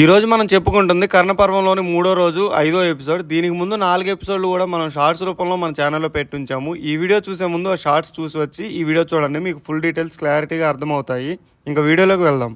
ఈరోజు మనం చెప్పుకుంటుంది కర్ణపర్వంలోని మూడో రోజు ఐదో ఎపిసోడ్. దీనికి ముందు నాలుగు ఎపిసోడ్లు కూడా మనం షార్ట్స్ రూపంలో మన ఛానల్లో పెట్టించాము. ఈ వీడియో చూసే ముందు ఆ షార్ట్స్ చూసి వచ్చి ఈ వీడియో చూడండి. మీకు ఫుల్ డీటెయిల్స్ క్లారిటీగా అర్థమవుతాయి. ఇంకా వీడియోలోకి వెళ్దాం.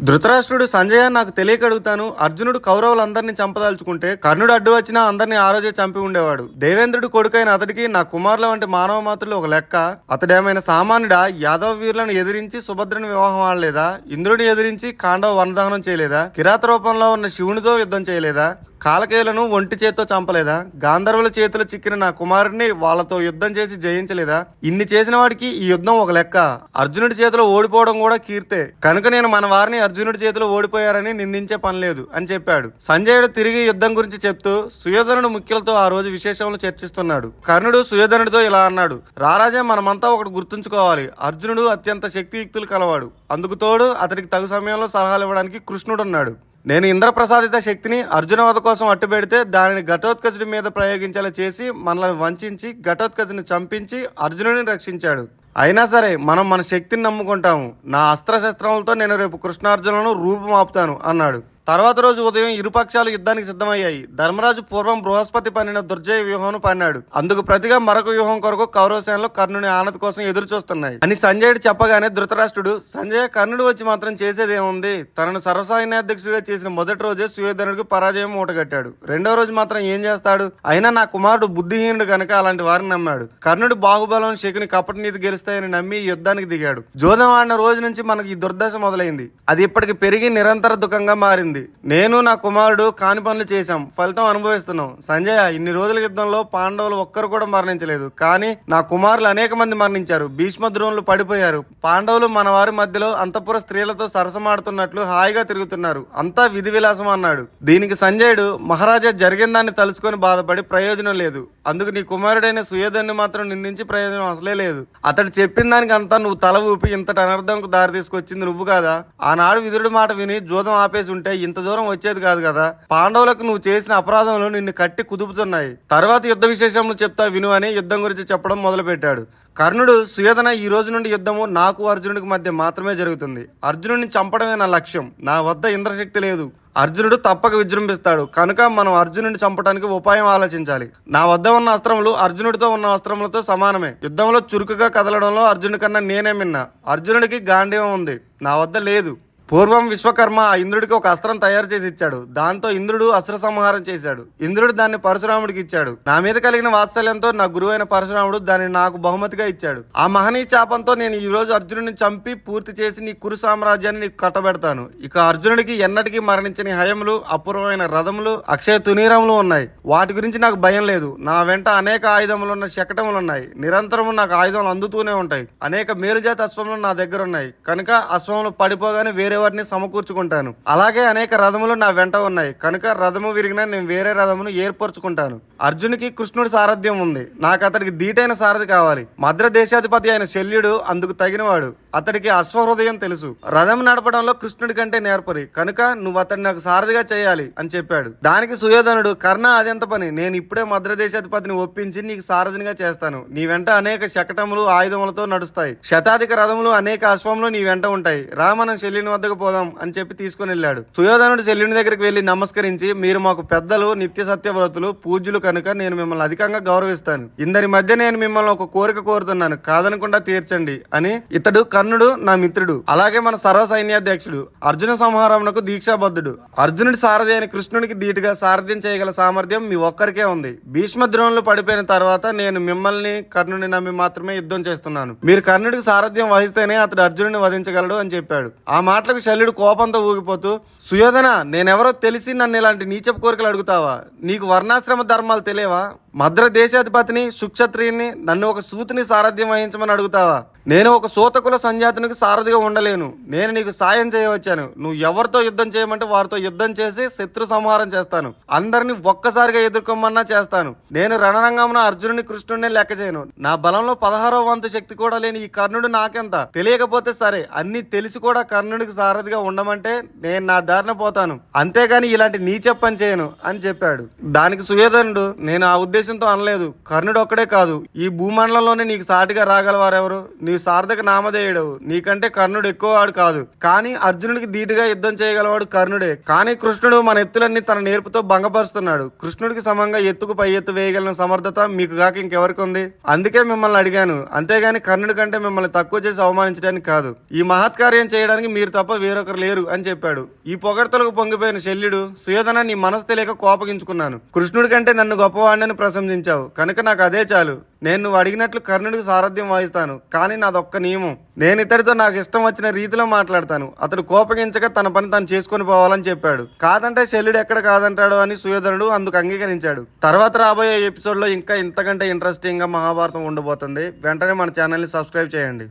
ధృతరాష్ట్రుడు సంజయ నాకు తెలియక అడుగుతాను అర్జునుడు కౌరవులందరినీ చంపదలుచుకుంటే కర్ణుడు అడ్డు వచ్చినా అందరినీ ఆ రోజే చంపి ఉండేవాడు. దేవేంద్రుడు కొడుకైన అతడికి నా కుమారుల వంటి మానవ మాతృలు ఒక లెక్క. అతడేమైనా సామాన్యుడా? యాదవ వీరులను ఎదిరించి సుభద్రని వివాహం ఆడలేదా? ఇంద్రుడిని ఎదిరించి కాండవ వనదహనం చేయలేదా? కిరాత రూపంలో ఉన్న శివునితో యుద్ధం చేయలేదా? కాలకేయులను ఒంటి చేత్తో చంపలేదా? గాంధర్వుల చేతిలో చిక్కిన నా కుమారుడిని వాళ్ళతో యుద్ధం చేసి జయించలేదా? ఇన్ని చేసిన వాడికి ఈ యుద్ధం ఒక లెక్క. అర్జునుడి చేతిలో ఓడిపోవడం కూడా కీర్తే. కనుక నేను మన వారిని అర్జునుడి చేతిలో ఓడిపోయారని నిందించే పని లేదు అని చెప్పాడు. సంజయుడు తిరిగి యుద్ధం గురించి చెప్తూ సుయోధనుడు ముఖ్యులతో ఆ రోజు విశేషములు చర్చిస్తున్నాడు. కర్ణుడు సుయోధనుడితో ఇలా అన్నాడు. రారాజే మనమంతా ఒకటి గుర్తుంచుకోవాలి. అర్జునుడు అత్యంత శక్తియుక్తులు కలవాడు. అందుకు తోడు అతడికి తగు సమయంలో సలహాలు ఇవ్వడానికి కృష్ణుడు ఉన్నాడు నేను ఇంద్రప్రసాదిత శక్తిని అర్జునవధ కోసం అట్టుపెడితే దానిని ఘటోత్కచుడి మీద ప్రయోగించేలా చేసి మనల్ని వంచించి ఘటోత్కచుని చంపించి అర్జునుడిని రక్షించాడు. అయినా సరే మనం మన శక్తిని నమ్ముకుంటాము. నా అస్త్రశస్త్రములతో నేను రేపు కృష్ణార్జునులను రూపుమాపుతాను అన్నాడు. తర్వాత రోజు ఉదయం ఇరుపక్షాలు యుద్ధానికి సిద్ధమయ్యాయి. ధర్మరాజు పూర్వం బృహస్పతి పన్నిన దుర్జయ వ్యూహం పన్నాడు. అందుకు ప్రతిగా మరొక వ్యూహం కొరకు కౌరవసేనలు కర్ణుని ఆనతి కోసం ఎదురు చూస్తున్నాయి. అని సంజయుడు చెప్పగానే ధృతరాష్ట్రుడు సంజయ్ కర్ణుడు వచ్చి మాత్రం చేసేదేముంది? తనను సర్వసైన్యాధ్యక్షుడిగా చేసిన మొదటి రోజే సుయోధనుడికి పరాజయం మూటగట్టాడు రెండో రోజు మాత్రం ఏం చేస్తాడు? అయినా నా కుమారుడు బుద్ధిహీనుడు కనుక అలాంటి వారిని నమ్మాడు. కర్ణుడు బాహుబలం శకుని కపట నీతి గెలుస్తాయని నమ్మి యుద్ధానికి దిగాడు. జోదం ఆడిన రోజు నుంచి మనకి ఈ దుర్దశ మొదలైంది. అది ఇప్పటికి పెరిగి నిరంతర దుఃఖంగా మారింది. నేను నా కుమారుడు కాని పనులు చేశాం. ఫలితం అనుభవిస్తున్నాం. సంజయ్ ఇన్ని రోజుల యుద్ధంలో పాండవులు ఒక్కరు కూడా మరణించలేదు. కానీ నా కుమారులు అనేక మంది మరణించారు. భీష్మ ద్రోణులు పడిపోయారు. పాండవులు మన వారి మధ్యలో అంతఃపుర స్త్రీలతో సరసమాడుతున్నట్లు హాయిగా తిరుగుతున్నారు. అంతా విధి విలాసం అన్నాడు. దీనికి సంజయుడు మహారాజా జరిగిన దాన్ని తలుచుకొని బాధపడి ప్రయోజనం లేదు. అందుకు నీ కుమారుడైన సుయోధన్ని మాత్రం నిందించి ప్రయోజనం అసలే లేదు. అతడు చెప్పిన దానికి అంతా నువ్వు తల ఊపి ఇంతటి అనర్థంకు దారి తీసుకొచ్చింది నువ్వు కాదా? ఆనాడు విధుడి మాట విని జూదం ఆపేసి ఉంటే ఇంత దూరం వచ్చేది కాదు కదా. పాండవులకు నువ్వు చేసిన అపరాధంలో నిన్ను కట్టి కుదుపుతున్నాయి. తర్వాత యుద్ధ విశేషములు చెప్తా విను అని యుద్ధం గురించి చెప్పడం మొదలుపెట్టాడు. కర్ణుడు సుయోధన ఈ రోజు నుండి యుద్ధము నాకు అర్జునుడికి మధ్య మాత్రమే జరుగుతుంది. అర్జునుడిని చంపడమే నా లక్ష్యం. నా వద్ద ఇంద్రశక్తి లేదు. అర్జునుడు తప్పక విజృంభిస్తాడు. కనుక మనం అర్జునుడిని చంపడానికి ఉపాయం ఆలోచించాలి. నా వద్ద ఉన్న అస్త్రములు అర్జునుడితో ఉన్న అస్త్రములతో సమానమే. యుద్ధంలో చురుకుగా కదలడంలో అర్జునుడి కన్నా నేనే మిన్నా. అర్జునుడికి గాంధీవం ఉంది. నా వద్ద లేదు. పూర్వం విశ్వకర్మ ఆ ఇంద్రుడికి ఒక అస్త్రం తయారు చేసి ఇచ్చాడు. దాంతో ఇంద్రుడు అస్త్ర సంహారం చేశాడు. ఇంద్రుడు దాన్ని పరశురాముడికి ఇచ్చాడు. నా మీద కలిగిన వాత్సల్యంతో నా గురువైన పరశురాముడు దాన్ని నాకు బహుమతిగా ఇచ్చాడు. ఆ మహనీయ చాపంతో నేను ఈ రోజు అర్జునుడిని చంపి పూర్తి చేసి నీ కురు సామ్రాజ్యాన్ని నీకు కట్టబెడతాను. ఇక అర్జునుడికి ఎన్నటికీ మరణించని హయములు అపూర్వమైన రథములు అక్షయ తునీరములు ఉన్నాయి. వాటి గురించి నాకు భయం లేదు. నా వెంట అనేక ఆయుధములు ఉన్న శకటములు ఉన్నాయి నిరంతరము నాకు ఆయుధములు అందుతూనే ఉంటాయి. అనేక మేలుజాతి అశ్వములు నా దగ్గర ఉన్నాయి కనుక అశ్వములు పడిపోగానే వేరే వాటిని సమకూర్చుకుంటాను. అలాగే అనేక రథములు నా వెంట ఉన్నాయి. కనుక రథము విరిగినా నేను వేరే రథమును ఏర్పరచుకుంటాను. అర్జునికి కృష్ణుడి సారథ్యం ఉంది. నాకు అతడికి దీటైన సారథి కావాలి. మద్ర దేశాధిపతి అయిన శల్యుడు అందుకు తగినవాడు. అతడికి అశ్వహృదయం తెలుసు. రథం నడపడంలో కృష్ణుడి కంటే నేర్పరి. కనుక నువ్వు అతడిని నాకు సారథిగా చేయాలి అని చెప్పాడు. దానికి సుయోధనుడు కర్ణ అదెంత పని? నేను ఇప్పుడే మద్ర దేశాధిపతిని ఒప్పించి నీకు సారథినిగా చేస్తాను. నీ వెంట అనేక శకటములు ఆయుధములతో నడుస్తాయి. శతాధిక రథములు అనేక అశ్వములు నీ వెంట ఉంటాయి. రామన శల్యుని వద్ద వద్దకు పోదాం అని చెప్పి తీసుకుని వెళ్ళాడు. సుయోధనుడు శల్యుని దగ్గరికి వెళ్ళి నమస్కరించి మీరు మాకు పెద్దలు నిత్య సత్యవ్రతులు పూజ్యులు కనుక నేను మిమ్మల్ని అధికంగా గౌరవిస్తాను. ఇందరి మధ్య నేను మిమ్మల్ని ఒక కోరిక కోరుతున్నాను. కాదనకుండా తీర్చండి అని ఇతడు కర్ణుడు నా మిత్రుడు. అలాగే మన సర్వ సైన్యాధ్యక్షుడు అర్జున సంహారమునకు దీక్షాబద్ధుడు. అర్జునుడి సారథి అయిన కృష్ణుడికి ధీటుగా సారథ్యం చేయగల సామర్థ్యం మీ ఒక్కరికే ఉంది. భీష్మ ద్రోణులు పడిపోయిన తర్వాత నేను మిమ్మల్ని కర్ణుని నమ్మి మాత్రమే యుద్ధం చేస్తున్నాను. మీరు కర్ణుడికి సారథ్యం వహిస్తేనే అతడు అర్జునుడిని వధించగలడు అని చెప్పాడు. ఆ మాటకు శల్యుడు కోపంతో ఊగిపోతూ సుయోధన నేనెవరో తెలిసి నన్ను ఇలాంటి నీచపు కోరికలు అడుగుతావా? నీకు వర్ణాశ్రమ ధర్మాలు తెలియవా? మద్ర దేశాధిపతిని సుక్షత్రియుని నన్ను ఒక సూతిని సారథ్యం వహించమని అడుగుతావా? నేను ఒక సూతకుల సంజాతునికి సారథిగా ఉండలేను. నేను నీకు సాయం చేయవచ్చాను. నువ్వు ఎవరితో యుద్ధం చేయమంటే వారితో యుద్ధం చేసి శత్రు సంహారం చేస్తాను. అందరిని ఒక్కసారిగా ఎదుర్కొమ్మన్నా చేస్తాను. నేను రణరంగమున అర్జునుని కృష్ణుడిని లెక్క చేయను. నా బలంలో పదహారో వంతు శక్తి కూడా లేని ఈ కర్ణుడు నాకెంత? తెలియకపోతే సరే అన్ని తెలిసి కూడా కర్ణుడికి సారథిగా ఉండమంటే నేను నా దారిన పోతాను. అంతేగాని ఇలాంటి నీ చెప్పని చేయను అని చెప్పాడు. దానికి సుయోధనుడు నేను ఆ ఉద్దేశంతో అనలేదు. కర్ణుడు ఒక్కడే కాదు. ఈ భూమండలంలోనే నీకు సాటిగా రాగలవారెవరు? నీ నీవు సార్థక నామధేయుడు నీకంటే కర్ణుడు ఎక్కువ వాడు కాదు. కానీ అర్జునుడికి ధీటుగా యుద్ధం చేయగలవాడు కర్ణుడే. కానీ కృష్ణుడు మన ఎత్తులన్నీ తన నేర్పుతో భంగపరుస్తున్నాడు. కృష్ణుడికి సమంగా ఎత్తుకు పై ఎత్తు వేయగలిగిన సమర్థత మీకు కాక ఇంకెవరికి ఉంది? అందుకే మిమ్మల్ని అడిగాను. అంతేగాని కర్ణుడి కంటే మిమ్మల్ని తక్కువ చేసి అవమానించడానికి కాదు. ఈ మహత్కార్యం చేయడానికి మీరు తప్ప వేరొకరు లేరు అని చెప్పాడు. ఈ పొగడ్తలకు పొంగిపోయిన శల్యుడు సుయోధన నీ మనసు తెలియక కోపగించుకున్నాను. కృష్ణుడి కంటే నన్ను గొప్పవాడిని ప్రశంసించావు. కనుక నాకు అదే చాలు. నేను నువ్వు అడిగినట్లు కర్ణుడికి సారథ్యం వహిస్తాను కానీ నాదొక్క నియమం. నేను ఇతడితో నాకు ఇష్టం వచ్చిన రీతిలో మాట్లాడతాను. అతడు కోపగించక తన పని తను చేసుకొని పోవాలని చెప్పాడు. కాదంటే శల్యుడు ఎక్కడ కాదంటాడు అని సుయోధనుడు అందుకు అంగీకరించాడు. తర్వాత రాబోయే ఎపిసోడ్లో ఇంకా ఇంతకంటే ఇంట్రెస్టింగ్గా మహాభారతం ఉండబోతుంది. వెంటనే మన ఛానల్ని సబ్స్క్రైబ్ చేయండి.